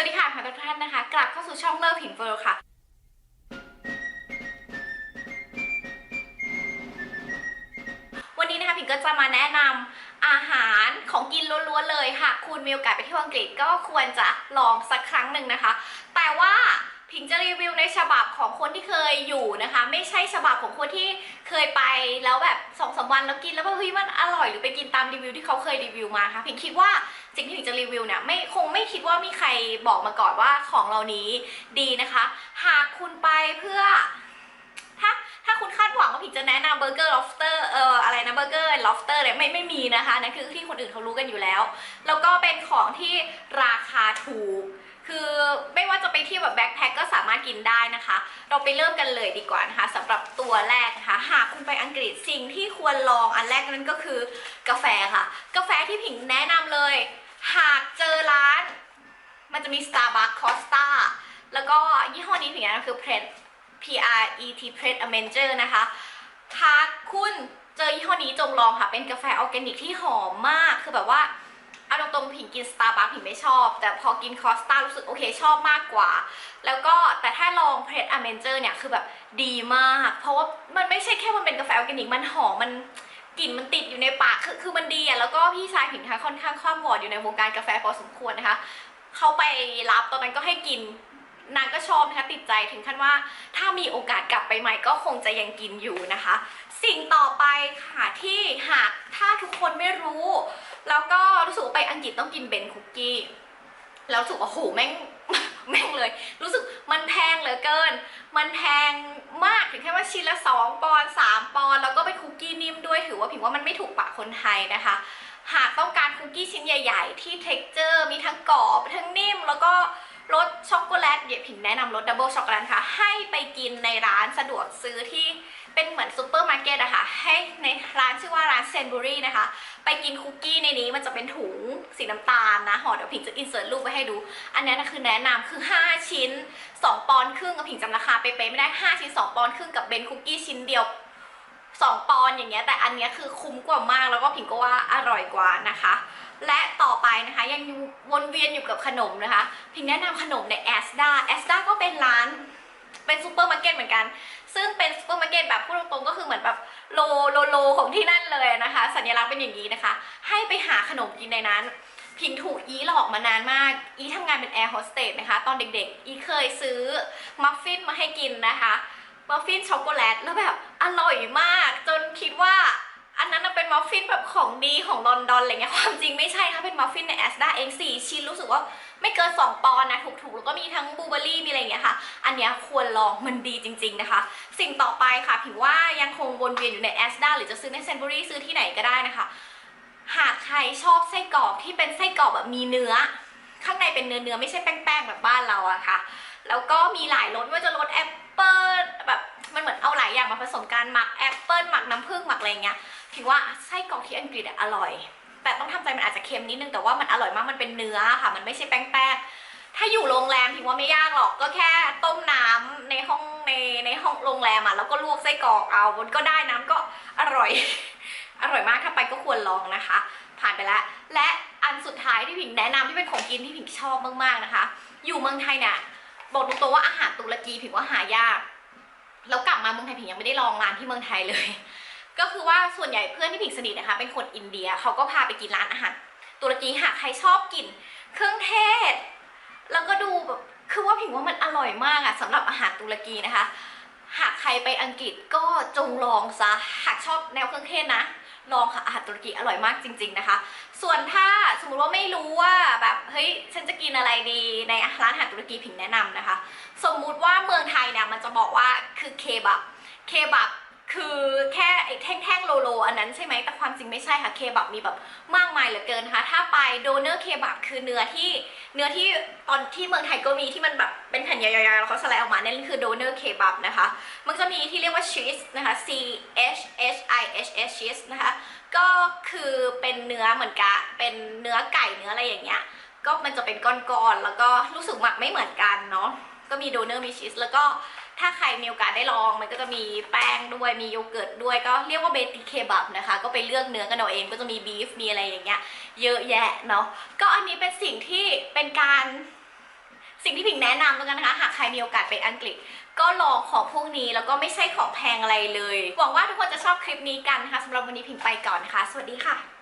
วัสดีค่ะขอต้อนรับทุกท่านนะคะ กลับเข้าสู่ช่องเลิฟผิงเฟิร์ค่ะ วันนี้นะคะผิงก็จะมาแนะนำอาหารของกินล้วนๆเลยค่ะคุณมีโอกาสไปเที่ยวอังกฤษก็ควรจะลองสักครั้งหนึ่งนะคะ แต่ว่าผิงจะรีวิวในฉบับของคนที่เคยอยู่นะคะ ไม่ใช่ฉบับของคนที่เคยไปแล้วแบบสองสามวันแล้วกินแล้วว่าเฮ้ยมันอร่อยหรือไปกินตามรีวิวที่เขาเคยรีวิวมาค่ะผิงคิดว่า สิ่งที่ผิงจะรีวิวเนี่ยไม่คงไม่คิดว่ามีใครบอกมาก่อนว่าของเหล่านี้ดีนะคะ หากคุณไปเพื่อถ้าถ้าคุณคาดหวังว่าผิงจะแนะนำเบอร์เกอร์ล็อบสเตอร์เอ่ออะไรนะเบอร์เกอร์ล็อบสเตอร์เนี่ยไม่ไม่มีนะคะนั่นคือที่คนอื่นเขารู้กันอยู่แล้ว แล้วก็เป็นของที่ราคาถูก คือไม่ว่าจะไปที่แบบแบ็คแพคก็สามารถกินได้นะคะ เราไปเริ่มกันเลยดีกว่านะคะสำหรับตัวแรกนะคะ หากคุณไปอังกฤษสิ่งที่ควรลองอันแรกนั่นก็คือกาแฟค่ะ กาแฟที่ผิงแนะนำเลย หากเจอร้าน มันจะมี Starbucks Costa แล้วก็ยี่ห้อนี้ผิงแนะนำคือ Pret P R E T Pret a m e n g e r นะคะหากคุณเจอยี่ห้อนี้จงลองค่ะ เป็นกาแฟออร์แกนิกที่หอมมาก คือแบบว่าเอาตรงๆผิงกิน Starbucks ผิงไม่ชอบ แต่พอกิน Costa รู้สึกโอเคชอบมากกว่า แล้วก็แต่ถ้าลอง Pret a m e n g e r เนี่ย คือแบบดีมาก เพราะว่ามันไม่ใช่แค่มันเป็นกาแฟออร์แกนิก มันหอมมัน กลิ่นมันติดอยู่ในปากคือคือมันดีอะแล้วก็พี่ชายผิงคะค่อนข้างคล่ำวอดอยู่ในวงการกาแฟพอสมควรนะคะเขาไปรับตอนนั้นก็ให้กินนางก็ชอบนะคะติดใจถึงขั้นว่าถ้ามีโอกาสกลับไปใหม่ก็คงจะยังกินอยู่นะคะ สิ่งต่อไปค่ะที่หากถ้าทุกคนไม่รู้ แล้วก็รู้สึกว่าไปอังกฤษต้องกินเบนคุกกี้แล้วรู้สึกว่าโหแม่งแม่งเลย รู้สึกมันแพงเหลือเกิน มันแพงมากถึงแค่ว่าชิ้นละ 2 ปอนด์3ปอนด์แล้วก็เป็น ด้วยถือว่าผิงว่ามันไม่ถูกปากคนไทยนะคะ หากต้องการคุกกี้ชิ้นใหญ่ ๆ ที่เท็กเจอร์มีทั้งกรอบทั้งนิ่ม แล้วก็รสช็อกโกแลตเดี๋ยวผิงแนะนำรสดับเบิลช็อกโกแลตค่ะ ให้ไปกินในร้านสะดวกซื้อที่เป็นเหมือนซูเปอร์มาร์เก็ตอะค่ะให้ในร้านชื่อว่าร้านเซนบุรีนะคะ ไปกินคุกกี้ในนี้มันจะเป็นถุงสีน้ำตาลนะห่อเดี๋ยวผิงจะอินเสิร์ตรูปไว้ให้ดู อันนี้นะคือแนะนำคือ 5 ชิ้น 2 ปอนด์ครึ่งกับผิงจำราคาไปเป๊ะๆไม่ได้ 5 ชิ้น 2 ปอนด์ครึ่งกับเบนคุกกี้ชิ้นเดียว 2 ปอนอย่างเงี้ยแต่อันเนี้ยคือคุ้มกว่ามากแล้วก็ผิงก็ว่าอร่อยกว่านะคะ และต่อไปนะคะยังยวนเวียนอยู่กับขนมนะคะ พิงแนะนำขนมในแอสดาแอสดาก็เป็นร้านเป็นซูเปอร์มาร์เก็ตเหมือนกัน ซึ่งเป็นซูเปอร์มาร์เก็ตแบบพูดตรงๆก็คือเหมือนแบบโลโลโลของที่นั่นเลยนะคะ สัญลักษณ์เป็นอย่างนี้นะคะ ให้ไปหาขนมกินในนั้น พิงถูกอีหลอกมานานมาก อีทำงานเป็นแอร์โฮสเตสนะคะ ตอนเด็กๆ อีเคยซื้อมัฟฟินมาให้กินนะคะ มัฟฟินช็อกโกแลตแล้วแบบอร่อยมาก นนั้นเป็นมัฟฟินแบบของดีของลอนดอนอะไรเงี้ยความจริงไม่ใช่ค่ะเป็นมัฟฟินในแอสดาเองสี่ชิ้นรู้สึกว่าไม่เกิน 2 ปอนด์นะถูกๆแล้วก็มีทั้งบลูเบอร์รี่มีอะไรอย่างเงี้ยค่ะ อันเนี้ยควรลองมันดีจริง ๆนะคะ สิ่งต่อไปค่ะผิวว่ายังคงวนเวียนอยู่ในแอสดาหรือจะซื้อในเซนบุรีซื้อที่ไหนก็ได้นะคะ หากใครชอบไส้กรอกที่เป็นไส้กรอกแบบมีเนื้อ ข้างในเป็นเนื้อเนื้อๆไม่ใช่แป้งๆแบบบ้านเราอะค่ะ แล้วก็มีหลายรสว่าจะรสแอปเปิลแบบ มันเหมือนเอาหลายอย่างมาผสมกันหมักแอปเปิลหมักน้ำผึ้งหมักอะไรเงี้ยถือว่าไส้กรอกที่อังกฤษออร่อย แต่ต้องทำใจมันอาจจะเค็มนิดนึงแต่ว่ามันอร่อยมากมันเป็นเนื้อค่ะ มันไม่ใช่แป้งๆถ้าอยู่โรงแรมถือว่าไม่ยากหรอกก็แค่ต้มน้ำในห้องในในห้องโรงแรมอะแล้วก็ลวกไส้กรอกเอามันก็ได้น้ำก็อร่อย อร่อยมากถ้าไปก็ควรลองนะคะ ผ่านไปแล้วและอันสุดท้ายที่ผิงแนะนำที่เป็นของกินที่ผิงชอบมากๆนะคะ อยู่เมืองไทยเนี่ยบอกตรงๆว่าอาหารตุรกีผิงว่าหายาก แล้วกลับมาเมืองไทยผิงยังไม่ได้ลองร้านที่เมืองไทยเลย ก็คือว่าส่วนใหญ่เพื่อนที่ผิงสนิทนะคะ เป็นคนอินเดียเขาก็พาไปกินร้านอาหารตุรกีหากใครชอบกิน เครื่องเทศ แล้วก็ดูแบบคือว่าผิงว่ามันอร่อยมากอะสำหรับอาหารตุรกีนะคะ หากใครไปอังกฤษก็จงลองซะหากชอบแนวเครื่องเทศนะลองค่ะอาหารตุรกีอร่อยมากจริง ๆนะคะ ส่วนถ้า มมติว่าไม่รู้ว่าแบบเฮ้ยฉันจะกินอะไรดีในร้านอาหารตุรกีผิงแนะนำนะคะ สมมุติว่าเมืองไทยเนี่ยมันจะบอกว่าคือเคบับเคบับ คือแค่ไอ้แท่งๆโลโลอันนั้นใช่ไหมแต่ความจริงไม่ใช่ค่ะเคบับมีแบบมากมายเหลือเกินนะคะถ้าไปโดเนอร์เคบับคือเนื้อที่เนื้อที่ตอนที่เมืองไทยก็มีที่มันแบบเป็นแผ่นยาวๆแล้วเขาสไลด์ออกมานั่นคือโดเนอร์เคบับนะคะ มันจะมีที่เรียกว่าชีสนะคะ C H H I H S ชีสนะคะก็คือเป็นเนื้อเหมือนกับเป็นเนื้อไก่เนื้ออะไรอย่างเงี้ยก็มันจะเป็นก้อนๆแล้วก็รู้สึกหมักไม่เหมือนกันเนาะก็มีโดเนอร์มีชีสแล้วก็ ถ้าใครมีโอกาสได้ลองมันก็จะมีแป้งด้วยมีโยเกิร์ตด้วยก็เรียกว่าเบติเคบับนะคะ ก็ไปเลือกเนื้อกันเอาเองก็จะมีบีฟมีอะไรอย่างเงี้ยเยอะแยะเนาะก็อันนี้เป็นสิ่งที่เป็นการสิ่งที่ผิงแนะนำแล้วกันนะคะ หากใครมีโอกาสไปอังกฤษ ก็ลองของพวกนี้แล้วก็ไม่ใช่ของแพงอะไรเลย หวังว่าทุกคนจะชอบคลิปนี้กันนะคะสำหรับวันนี้พิงไปก่อนนะคะ สวัสดีค่ะ